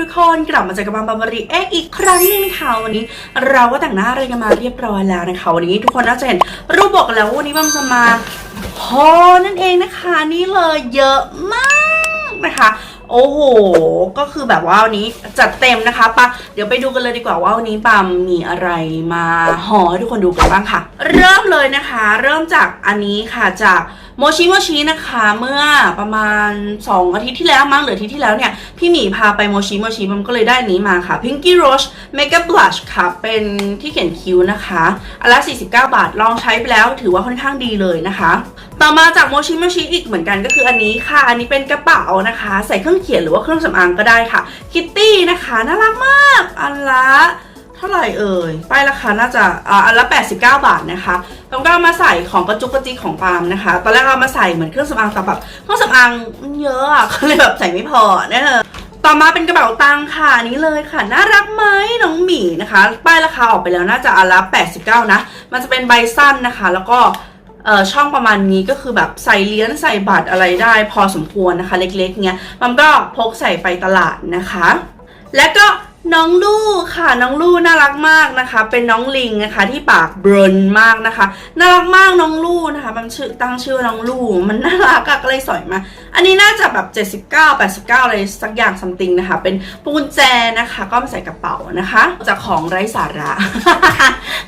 ทุกคนกลับมาเจอกับบัมบัมบรีเอ๊อีกครั้งหนึงค่ะวันนี้ เราก็แต่งหน้าอะไรกันมาเรียบร้อยแล้วนะคะวันนี้ทุกคนน่าจะเห็นรูปบอกแล้ววันนี้บัมจะมาฮอนั่นเองนะคะนี่เลยเยอะมากนะคะ โอ้โห ก็คือแบบว่าวันนี้จัดเต็มนะคะปะเดี๋ยวไปดูกันเลยดีกว่าว่าวันนี้ปามมีอะไรมาห่อให้ทุกคนดูกันบ้างค่ะ เริ่มเลยนะคะ เริ่มจากอันนี้ค่ะจากโมชิโมชินะคะเมื่อประมาณ 2 อาทิตย์ที่แล้วมั้งหรืออาทิตย์ที่แล้วเนี่ย พี่หมีพาไปโมชิโมชิมันก็เลยได้อนนี้มาค่ะ Pinky Rose Makeup Blush ค่ะ เป็นที่เขียนคิ้วนะคะอันละ49 บาทลองใช้ไปแล้วถือว่าค่อนข้างดีเลยนะคะ ต่อมาจากโมชิโมชิอีกเหมือนกันก็คืออันนี้ค่ะ อันนี้เป็นกระเป๋านะคะ ใส่เครื่องเขียนหรือว่าเครื่องสำอางก็ได้ค่ะ คิตตี้นะคะน่ารักมาก อันละเท่าไหร่เอ่ยป้ายราคาน่าจะอ่าอันละ 89 บาทนะคะแล้วก็เอามาใส่ของกระจุกกระจิกของปามนะคะ ตอนแรกเอามาใส่เหมือนเครื่องสำอางแต่แบบเครื่องสำอางมันเยอะอะก็เลยแบบใส่ไม่พอนะคะต่อมาเป็นกระเป๋าตังค่ะอันนี้เลยค่ะ น่ารักไหมน้องหมีนะคะ ป้ายราคาออกไปแล้วน่าจะอันละ 89 นะ มันจะเป็นใบสั้นนะคะ แล้วก็ เอ่อช่องประมาณนี้ก็คือแบบใส่เหรียญใส่บัตรอะไรได้พอสมควรนะคะ เล็กๆเงี้ยมันก็พกใส่ไปตลาดนะคะ และก็ น้องลู่ค่ะน้องลู่น่ารักมากนะคะ เป็นน้องลิงนะคะ ที่ปากเบิร์นมากนะคะน่ารักมากน้องลู่นะคะมันชื่อตั้งชื่อน้องลู่มันน่ารักก็เลยสอยมา อันนี้น่าจะแบบ 79 89อะไรสักอย่างซัมติงนะคะ เป็นพวงกุญแจนะคะ ก็มาใส่กระเป๋านะคะจากของไร้สาระ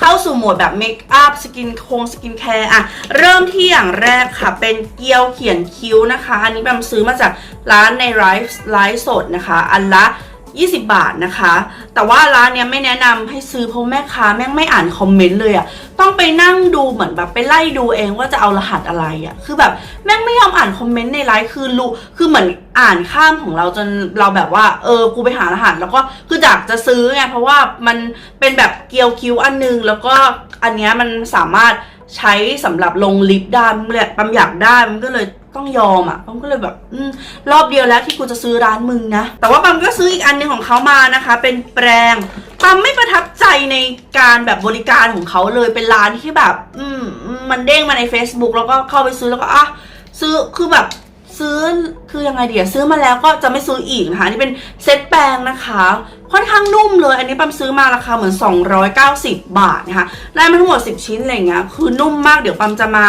เข้าสู่โหมดแบบเมคอัพสกินโคงสกินแคร์อะเริ่มที่อย่างแรกค่ะ เป็นเกลียวเขียนคิ้วนะคะ อันนี้แบมซื้อมาจากร้านในไลฟ์ไลฟ์สดนะคะ อันละ 20 บาทนะคะ แต่ว่าร้านเนี้ยไม่แนะนำให้ซื้อเพราะแม่ค้าแม่งไม่อ่านคอมเมนต์เลยอะต้องไปนั่งดูเหมือนแบบไปไล่ดูเองว่าจะเอารหัสอะไรอะคือแบบแม่งไม่ยอมอ่านคอมเมนต์ในไลฟ์คือรู้คือเหมือนอ่านข้ามของเราจนเราแบบว่า เออกูไปหารหัส แล้วก็คืออยากจะซื้อไงเพราะว่ามันเป็นแบบเกียวคิ้วอันนึง แล้วก็อันเนี้ยมันสามารถ ใช้สำหรับลงลิปได้มันเลยปั๊มอยากได้มันก็เลยต้องยอมอะปั๊มก็เลยแบบอืมรอบเดียวแล้วที่กูจะซื้อร้านมึงนะ แต่ว่าปั๊มก็ซื้ออีกอันหนึงของเขามานะคะ เป็นแปรงปั๊มไม่ประทับใจในการแบบบริการของเขาเลยเป็นร้านที่แบบ อืมมันเด้งมาใน Facebook แล้วก็เข้าไปซื้อแล้วก็อะซื้อคือแบบ ซื้อคือยังไงเดียซื้อมาแล้วก็จะไม่ซื้ออีกนะคะนี่เป็นเซตแปรงนะคะ ค่อนข้างนุ่มเลย อันนี้ปั๊มซื้อมาราคาเหมือน 290 บาทนะคะได้มาทั้งหมด 10 ชิ้นอะไรเงี้ยคือนุ่มมากเดี๋ยวปั๊มจะมา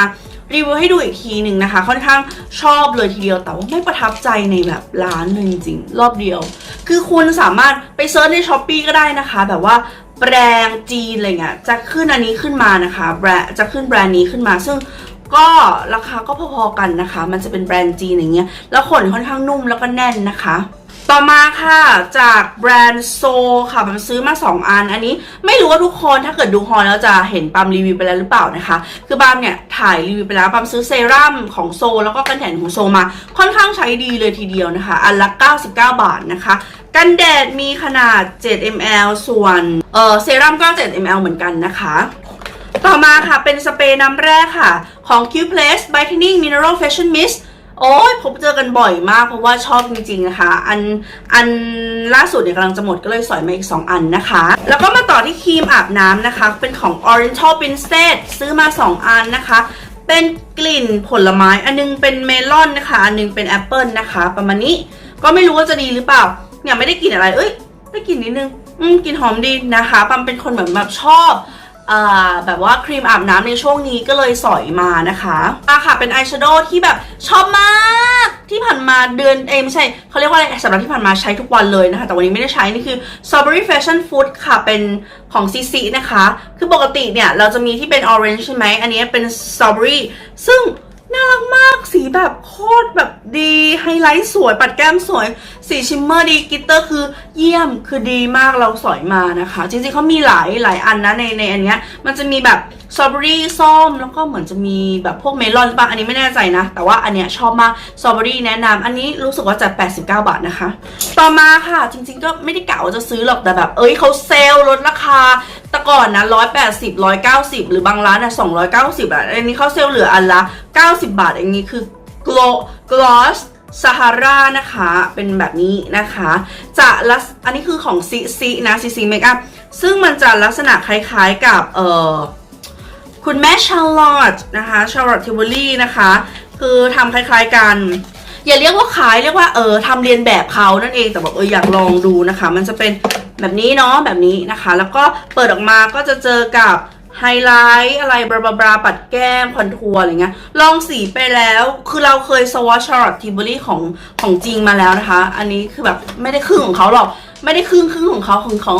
รีวิวให้ดูอีกทีหนึ่งนะคะ ค่อนข้างชอบเลยทีเดียวแต่ว่าไม่ประทับใจในแบบร้านเลยจริงๆ รอบเดียว คือคุณสามารถไปเซิร์ชในช้อปปีก็ได้นะคะ แบบว่าแบรนด์จีนอะไรเงี้ยจะขึ้นอันนี้ขึ้นมานะคะแบรนด์จะขึ้นแบรนด์นี้ขึ้นมา ซึ่ง ก็ราคาก็พอๆกันนะคะ มันจะเป็นแบรนด์จีนอย่างเงี้ย แล้วขนค่อนข้างนุ่มแล้วก็แน่นนะคะ ต่อมาค่ะจากแบรนด์โซค่ะมันซื้อมา 2 อัน อันนี้ไม่รู้ว่าทุกคนถ้าเกิดดูฮอลแล้วจะเห็นปั๊มรีวิวไปแล้วหรือเปล่านะคะ คือปั๊มเนี่ยถ่ายรีวิวไปแล้วปั๊มซื้อเซรั่มของโซ แล้วก็กันแดดของโซมา ค่อนข้างใช้ดีเลยทีเดียวนะคะ อันละ 99 บาทนะคะกันแดดมีขนาด 7 ml ส่วนเออเซรั่มก็ 7 ml เหมือนกันนะคะ ต่อมาค่ะเป็นสเปรย์น้ำแร่ค่ะ ของ Q Place Brightening Mineral Fashion Mist โอ้ยพบเจอกันบ่อยมากเพราะว่าชอบจริงๆนะคะ อันอันล่าสุดเนี่ยกำลังจะหมดก็เลยสอยมาอีก 2 อันนะคะ แล้วก็มาต่อที่ครีมอาบน้ำนะคะ เป็นของ Oriental Princess ซื้อมา 2 อันนะคะ เป็นกลิ่นผลไม้ อันนึงเป็นเมลอนนะคะ อันนึงเป็นแอปเปิลนะคะ ประมาณนี้ก็ไม่รู้ว่าจะดีหรือเปล่า เนี่ยไม่ได้กลิ่นอะไร เอ้ยได้กลิ่นนิดนึง อืมกลิ่นหอมดีนะคะ ปัมเป็นคนเหมือนแบบชอบ แบบว่าครีมอาบน้ำในช่วงนี้ก็เลยสอยมานะคะอะค่ะเป็นอายแชโดว์ที่แบบชอบมากที่ผ่านมาเดือนเอไม่ใช่เขาเรียกว่าอะไรสัปดาห์ที่ผ่านมาใช้ทุกวันเลยนะคะ แต่วันนี้ไม่ได้ใช้นี่คือ Strawberry Fashion Food ค่ะเป็นของซีซีนะคะ คือปกติเนี่ย เราจะมีที่เป็น orange ใช่ไหมอันนี้เป็น strawberry ซึ่ง น่ารักมากสีแบบโคตรแบบดีไฮไลท์สวยปัดแก้มสวย สีชิมเมอร์ดีกิตเตอร์คือเยี่ยมคือดีมากเราสอยมานะคะ จริงๆเขามีหลายหลายอันนะในในอันเนี้ยมันจะมีแบบสตรอเบอรี่ส้มแล้วก็เหมือนจะมีแบบพวกเมลอนปะอันนี้ไม่แน่ใจนะ แต่ว่าอันเนี้ยชอบมากสตรอเบอรี่แนะนำอันนี้รู้สึกว่าจะ 89 บาทนะคะ ต่อมาค่ะจริงๆก็ไม่ได้กะว่าจะซื้อหรอกแต่แบบ เอ้ยเขาเซลล์ลดราคาแต่ก่อนนะ180 190หรือบางร้านนะ290อะอันนี้เขาเซลล์เหลืออันละ 90 บาทอย่างนี้คือ gloss ซาฮารานะคะ เป็นแบบนี้นะคะ จะลักษอันนี้คือของซีซีนะซีซีเมคอัพซึ่งมันจะลักษณะคล้ายๆกับเอ่อคุณแม่ชาร์ลอตนะคะชาร์ลอตทิวอรี่นะคะ คือทำคล้ายๆกัน อย่าเรียกว่าขายเรียกว่าเออทำเรียนแบบเขานั่นเองแต่แบบเอออยากลองดูนะคะ มันจะเป็นแบบนี้เนาะแบบนี้นะคะ แล้วก็เปิดออกมาก็จะเจอกับ ไฮไลท์อะไรบลาบลาบลาปัดแก้มคอนทัวร์อะไรเงี้ยลองสีไปแล้ว คือเราเคยสวอชชาร์ตทิเบอรี่ของของจริงมาแล้วนะคะ อันนี้คือแบบไม่ได้ครึ่งของเขาหรอก ไม่ได้ครึ่งครึ่งของเขาของของ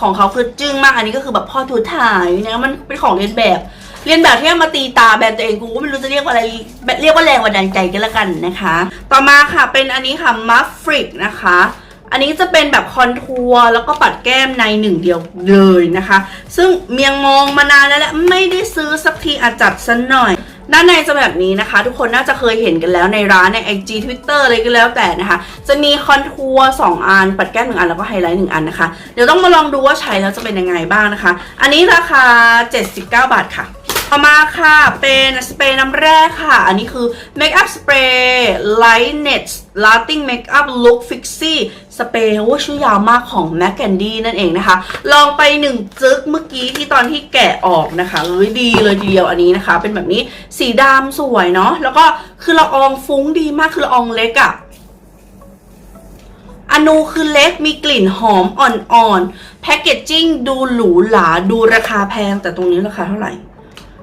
ของเขาคือจึ้งมาก อันนี้ก็คือแบบพ่อถูถ่ายนะมันเป็นของเรียนแบบ เรียนแบบที่มาตีตาแบรนด์ตัวเองกูก็ไม่รู้จะเรียกว่าอะไรเรียกว่าแรงบันดาลใจกันละกันนะคะ ต่อมาค่ะเป็นอันนี้ค่ะมัฟฟริกนะคะ อันนี้จะเป็นแบบคอนทัวร์แล้วก็ปัดแก้มในหนึ่งเดียวเลยนะคะ ซึ่งเมียงมองมานานแล้วแหละไม่ได้ซื้อสักทีอาจัดสันหน่อยด้านในจะแบบนี้นะคะ ทุกคนน่าจะเคยเห็นกันแล้วในร้านใน IG Twitter อะไรก็แล้วแต่นะคะ จะมีคอนทัวร์สองอัน ปัดแก้มหนึ่งอันแล้วก็ไฮไลท์หนึ่งอันนะคะ เดี๋ยวต้องมาลองดูว่าใช้แล้วจะเป็นยังไงบ้างนะคะ อันนี้ราคา 79 บาทค่ะต่อมาค่ะ เป็นสเปรย์น้ำแร่ค่ะ อันนี้คือ Makeup Spray Lightnet Lasting Makeup Look Fixie สเปรย์โอ้ชื่อยาวมากของ MAC Candy นั่นเองนะคะ ลองไปหนึ่งจึ๊กเมื่อกี้ที่ตอนที่แกะออกนะคะเอ้ยดีเลยทีเดียวอันนี้นะคะ เป็นแบบนี้สีดำสวยเนาะแล้วก็คือละอองฟุ้งดีมากคือละอองเล็กอะอนูคือเล็กมีกลิ่นหอมอ่อนๆแพคเกจจิ้งดูหรูหราดูราคาแพงแต่ตรงนี้ราคาเท่าไหร่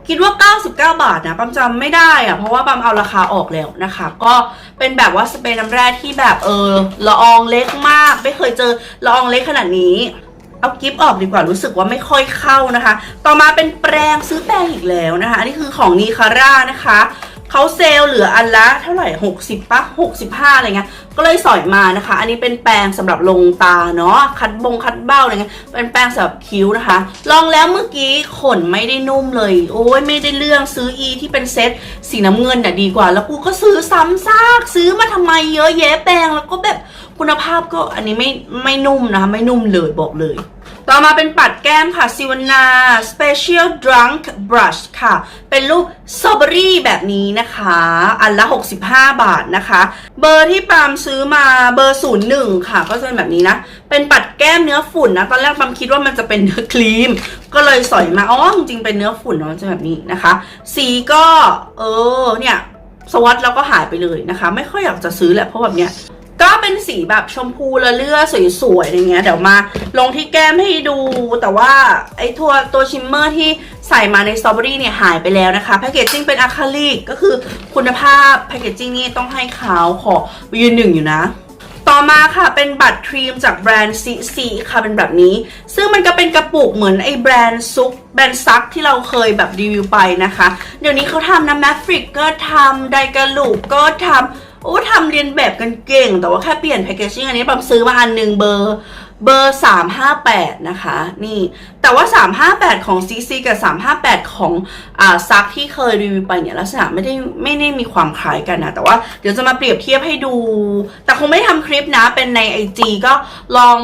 คิดว่า 99 บาทนะปั๊มจำไม่ได้อะเพราะว่าปั๊มเอาราคาออกแล้วนะคะ ก็เป็นแบบว่าสเปรย์น้ำแร่ที่แบบเออละอองเล็กมาก ไม่เคยเจอละอองเล็กขนาดนี้เอากิฟต์ออกดีกว่ารู้สึกว่าไม่ค่อยเข้านะคะ ต่อมาเป็นแปรงซื้อแปรงอีกแล้วนะคะ อันนี้คือของนีคาร่านะคะ เขาเซลล์เหลืออันละเท่าไหร่ 60ปะ65 อะไรเงี้ย ก็เลยสอยมานะคะ อันนี้เป็นแปรงสำหรับลงตาเนาะ คัดบงคัดเบ้าอะไรเงี้ย เป็นแปรงสำหรับคิ้วนะคะ ลองแล้วเมื่อกี้ขนไม่ได้นุ่มเลย โอ้ยไม่ได้เรื่องซื้ออีที่เป็นเซตสีน้ำเงินน่ะดีกว่า แล้วกูก็ซื้อซ้ำซากซื้อมาทำไมเยอะแยะแปรงแล้วก็แบบคุณภาพก็อันนี้ไม่ไม่นุ่มนะคะไม่นุ่มเลยบอกเลย ต่อมาเป็นปัดแก้มค่ะซิวนา Special Drunk Brush ค่ะ เป็นรูปสตรอเบอรี่แบบนี้นะคะ อันละ 65 บาทนะคะ เบอร์ที่ปามซื้อมาเบอร์ 01 ค่ะ ก็จะเป็นแบบนี้นะ เป็นปัดแก้มเนื้อฝุ่นนะ ตอนแรกปามคิดว่ามันจะเป็นเนื้อครีม ก็เลยสอยมาอ๋อจริงเป็นเนื้อฝุ่นเนาะจะแบบนี้นะคะ สีก็เออเนี่ยสวัสดแล้วก็หายไปเลยนะคะ ไม่ค่อยอยากจะซื้อแหละเพราะแบบเนี้ย ก็เป็นสีแบบชมพูละเลือสวยๆอย่างเงี้ยเดี๋ยวมา ลงที่แก้มให้ดู แต่ว่าไอ้ตัวตัวชิมเมอร์ที่ใส่มาในสตรอเบอรี่เนี่ยหายไปแล้วนะคะแพคเกจจิ้งเป็นอะคริลิกก็คือคุณภาพแพคเกจจิ้งนี่ต้องให้เขาขอยืนหนึ่งอยู่นะต่อมาค่ะเป็นบัตรครีมจากแบรนด์ซีซีค่ะเป็นแบบนี้ ซึ่งมันก็เป็นกระปุกเหมือนไอ้แบรนด์ซุปแบรนด์ซักที่เราเคยแบบรีวิวไปนะคะ เดี๋ยวนี้เขาทำนะแมฟริกก็ทำไดกาลูกก็ทำ โอ้ทำเรียนแบบกันเก่ง แต่ว่าแค่เปลี่ยนแพคเกจจิ้งอันนี้ปั๊มซื้อมาอันหนึ่งเบอร์ เบอร์ 358 นะคะ นี่แต่ว่า 358 ของ CC กับ 358 ของอ่าซักที่เคยรีวิวไปเนี่ยลักษณะไม่ได้ไม่ได้มีความคล้ายกันนะ แต่ว่าเดี๋ยวจะมาเปรียบเทียบให้ดู แต่คงไม่ทำคลิปนะ เป็นใน IG ก็ลอง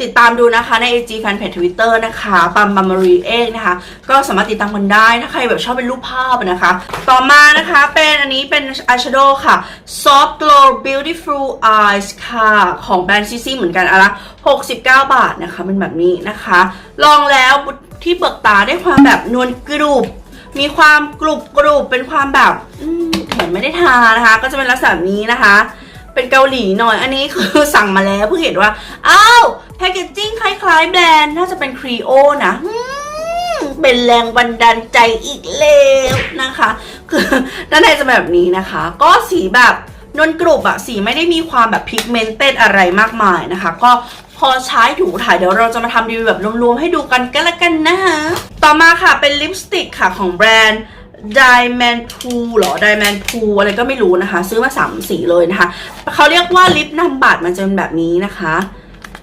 ติดตามดูนะคะใน IG แฟนเพจ Twitter นะคะปัมบัมมารีเองนะคะ ก็สามารถติดตามกันได้ ถ้าใครแบบชอบเป็นรูปภาพนะคะ ต่อมานะคะเป็นอันนี้เป็นอายแชโดว์ค่ะ Soft Glow Beautiful Eyes ค่ะ ของแบรนด์ CC เหมือนกันอะละ69บาทนะคะเป็นแบบนี้นะคะ ลองแล้วที่เปลือกตาได้ความแบบนวลกรุบมีความกรุบกรุบเป็นความแบบเหมือนไม่ได้ทานะคะ ก็จะเป็นลักษณะนี้นะคะ เป็นเกาหลีหน่อยอันนี้คือสั่งมาแล้วเพิ่งเห็นว่าอ้าวแพคเกจจิ้งคล้ายๆแบรนด์น่าจะเป็นครีโอนะเป็นแรงบันดาลใจอีกแล้วนะคะ คือด้านในจะเป็นแบบนี้นะคะ ก็สีแบบนวลกรุบอะสีไม่ได้มีความแบบพิกเมนเต็ดอะไรมากมายนะคะ ก็ พอใช้ถูถ่ายเดี๋ยวเราจะมาทำรีวิวแบบรวมๆให้ดูกันก็แล้วกันนะคะต่อมาค่ะเป็นลิปสติกค่ะของแบรนด์ Diamond Pool หรอ Diamond Pool อะไรก็ไม่รู้นะคะ ซื้อมาสามสีเลยนะคะเขาเรียกว่าลิปนำบัตรมันจะเป็นแบบนี้นะคะ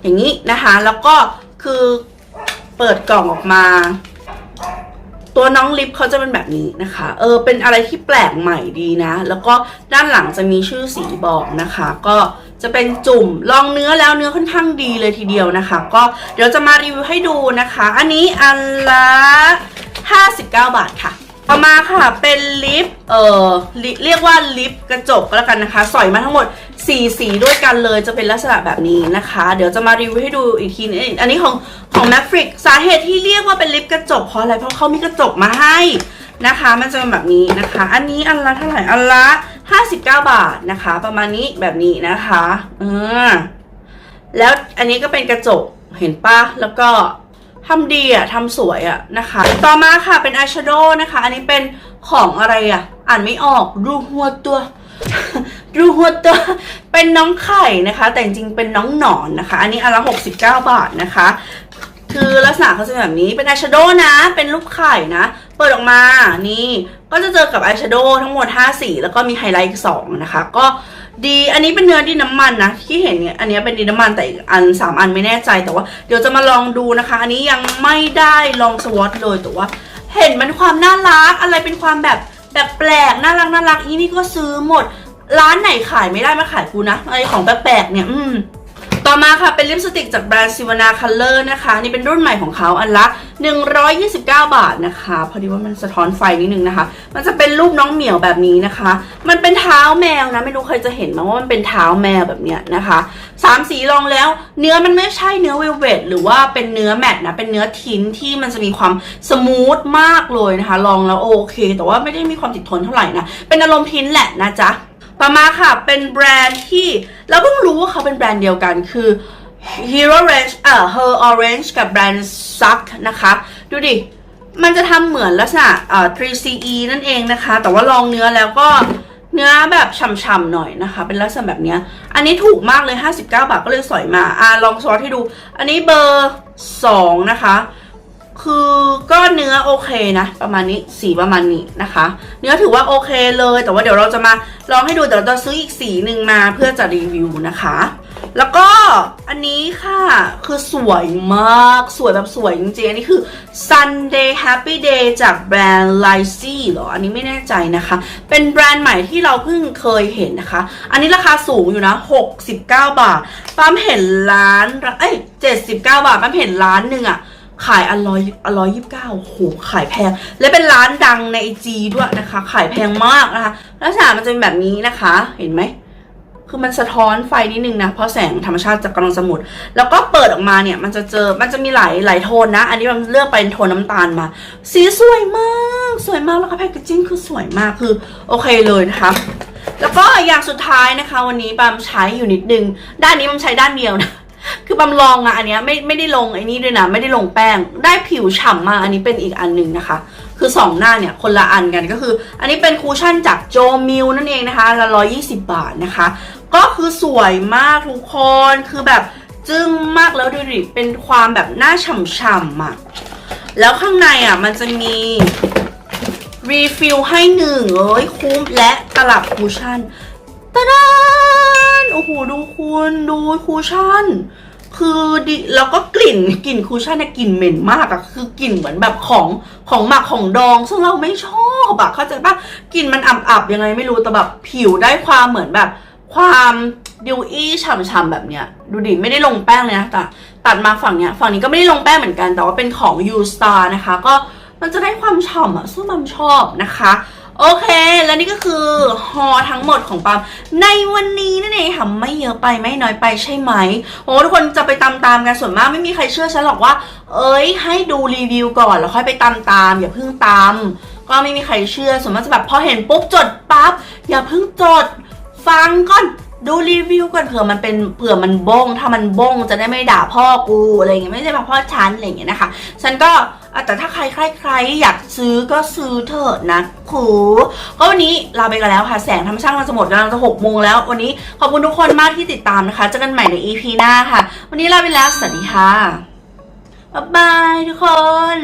อย่างนี้นะคะแล้วก็คือเปิดกล่องออกมา ตัวน้องลิปเขาจะเป็นแบบนี้นะคะ เออ เป็นอะไรที่แปลกใหม่ดีนะ แล้วก็ด้านหลังจะมีชื่อสีบอกนะคะ ก็ จะเป็นจุ่มลองเนื้อแล้วเนื้อค่อนข้างดีเลยทีเดียวนะคะ ก็เดี๋ยวจะมารีวิวให้ดูนะคะ อันนี้อันละ 59 บาทค่ะต่อมาค่ะเป็นลิปเอ่อเรียกว่าลิปกระจกก็แล้วกันนะคะ สอยมาทั้งหมด4สีด้วยกันเลยจะเป็นลักษณะแบบนี้นะคะ เดี๋ยวจะมารีวิวให้ดูอีกทีนึงอันนี้ของของ m a ฟริกสาเหตุที่เรียกว่าเป็นลิปกระจกเพราะอะไรเพราะเขามีกระจกมาให้นะคะ มันจะเป็นแบบนี้นะคะ อันนี้อันละเท่าไหร่อันละ 59 บาทนะคะ ประมาณนี้แบบนี้นะคะเออแล้วอันนี้ก็เป็นกระจกเห็นปะแล้วก็ทำดีอะทำสวยอะนะคะ ต่อมาค่ะเป็นอายแชโดว์นะคะ อันนี้เป็นของอะไรอะอ่านไม่ออกรูหัวตัว รูหัวตัว เป็นน้องไข่นะคะ แต่จริงๆเป็นน้องหนอนนะคะ อันนี้อันละ69บาทนะคะ คือลักษณะเขาจะเป็นแบบนี้เป็นอายแชโดว์นะ เป็นรูปไข่นะ เปิดออกมานี่ก็จะเจอกับอายแชโดว์ทั้งหมด 5 สี แล้วก็มีไฮไลท์อีก2นะคะ ก็ดีอันนี้เป็นเนื้อดินน้ำมันนะ ที่เห็นเนี่ยอันนี้เป็นดินน้ำมันแต่อีกอัน 3 อันไม่แน่ใจแต่ว่า เดี๋ยวจะมาลองดูนะคะ อันนี้ยังไม่ได้ลองสวอตเลยแต่ว่า เห็นมันความน่ารักอะไรเป็นความแบบแบบแปลกน่ารักน่ารักอีนี่ก็ซื้อหมด ร้านไหนขายไม่ได้มาขายกูนะอะไรของแปลกๆเนี่ย อืม ต่อมาค่ะเป็นลิปสติกจากแบรนด์ซิวานาคัลเลอร์นะคะ นี่เป็นรุ่นใหม่ของเขาอันละ 129 บาทนะคะ พอดีว่ามันสะท้อนไฟนิดนึงนะคะ มันจะเป็นรูปน้องเหมียวแบบนี้นะคะ มันเป็นเท้าแมวนะ ไม่รู้ใครจะเห็นไหมว่ามันเป็นเท้าแมวแบบเนี้ยนะคะสามสีลองแล้ว เนื้อมันไม่ใช่เนื้อเวลเวตหรือว่าเป็นเนื้อแมตต์นะเป็นเนื้อทินที่มันจะมีความสมูทมากเลยนะคะ ลองแล้วโอเค แต่ว่าไม่ได้มีความติดทนเท่าไหร่นะเป็นอารมณ์ทินแหละนะจ๊ะ ต่อมาค่ะ เป็นแบรนด์ที่เราเพิ่งรู้ว่าเขาเป็นแบรนด์เดียวกันคือ Hero Range เอ่อ Her Orange กับแบรนด์ Suck นะคะ ดูดิ มันจะทำเหมือนลักษณะเอ่อ 3CE นั่นเองนะคะ แต่ว่าลองเนื้อแล้วก็เนื้อแบบฉ่ำๆหน่อยนะคะ เป็นลักษณะแบบเนี้ยอันนี้ถูกมากเลย 59 บาทก็เลยสอยมา อ่าลองซอสให้ดู อันนี้เบอร์ 2 นะคะ คือก็เนื้อโอเคนะ ประมาณนี้สีประมาณนี้นะคะ เนื้อถือว่าโอเคเลย แต่ว่าเดี๋ยวเราจะมาลองให้ดูเดี๋ยวเราจะซื้ออีกสีหนึ่งมาเพื่อจะรีวิวนะคะ แล้วก็อันนี้ค่ะคือสวยมากสวยแบบสวยจริงๆ อันนี้คือ Sunday Happy Day จากแบรนด์ l i c y เหรอ อันนี้ไม่แน่ใจนะคะ เป็นแบรนด์ใหม่ที่เราเพิ่งเคยเห็นนะคะ อันนี้ราคาสูงอยู่นะ 69 บาทปั๊มเห็นร้านเอ้ย79 บาทปั๊มเห็นร้านหนึ่งอะ ขายอันร้อยอันร้อยยี่สิบเก้าโหขายแพง และเป็นร้านดังในไอจีด้วยนะคะ ขายแพงมากนะคะลักษณะมันจะเป็นแบบนี้นะคะ เห็นไหม คือมันสะท้อนไฟนิดนึงนะ เพราะแสงธรรมชาติจากกำลังสมุด แล้วก็เปิดออกมาเนี่ย มันจะเจอ มันจะมีหลายหลายโทนนะ อันนี้มันเลือกเป็นโทนน้ำตาลมา สีสวยมาก สวยมาก แล้วก็แพคเกจจิ้งคือสวยมาก คือโอเคเลยนะคะแล้วก็อย่างสุดท้ายนะคะ วันนี้ปามใช้อยู่นิดนึง ด้านนี้มันใช้ด้านเดียวนะ คือปั๊มลองอะอันเนี้ยไม่ไม่ได้ลงไอ้นี่ด้วยนะ ไม่ได้ลงแป้ง ได้ผิวฉ่ำมากอันนี้เป็นอีกอันหนึ่งนะคะ คือสองหน้าเนี่ยคนละอันกันก็คือ อันนี้เป็นคูชั่นจากโจมิลนั่นเองนะคะละร้อยี่สิบบาทนะคะ ก็คือสวยมากทุกคนคือแบบจึ้งมากแล้วดูดิเป็นความแบบหน้าฉ่ำๆอะแล้วข้างในอะมันจะมีรีฟิลให้หนึ่งเอ้ยคุ้มและตลับคูชั่นตะดาน โอ้โหดูคุณดูคูชั่น คือดิแล้วก็กลิ่นกลิ่นคูชั่นเนี่ยกลิ่นเหม็นมากอะคือกลิ่นเหมือนแบบของของหมักของดอง ซึ่งเราไม่ชอบอะเข้าใจปะกลิ่นมันอับๆยังไงไม่รู้แต่แบบผิวได้ความเหมือนแบบ ความดิวอี้ฉ่ำๆแบบเนี้ยดูดิไม่ได้ลงแป้งเลยนะแต่ตัดมาฝั่งเนี้ยฝั่งนี้ก็ไม่ได้ลงแป้งเหมือนกัน แต่ว่าเป็นของ U Star นะคะ ก็มันจะได้ความฉ่ำอะซึ่งมัมชอบนะคะ โอเค และนี่ก็คือฮอทั้งหมดของปามในวันนี้นั่นเองค่ะไม่เยอะไปไม่น้อยไปใช่ไหมโอ้ทุกคนจะไปตามตามกันส่วนมากไม่มีใครเชื่อฉันหรอกว่า เอ้ย ให้ดูรีวิวก่อนแล้วค่อยไปตามตามอย่าเพิ่งตาม ก็ไม่มีใครเชื่อส่วนมากจะแบบพอเห็นปุ๊บจดปั๊บอย่าเพิ่งจด ฟังก่อน ดูรีวิวก่อนเผื่อมันเป็นเผื่อมันบงถ้ามันบงจะได้ไม่ด่าพ่อกูอะไรเงี้ยไม่ใช่มาพ่อฉันอะไรเงี้ยนะคะ ฉันก็แต่ถ้าใครใครใครอยากซื้อก็ซื้อเถอะนะครูก็วันนี้ลาไปกันแล้วค่ะ แสงธรรมชาติกำลังจะหมดกำลังจะหกโมงแล้ว วันนี้ขอบคุณทุกคนมากที่ติดตามนะคะเจอกันใหม่ใน EP หน้าค่ะ วันนี้ลาไปแล้วสวัสดีค่ะบ๊ายบายทุกคน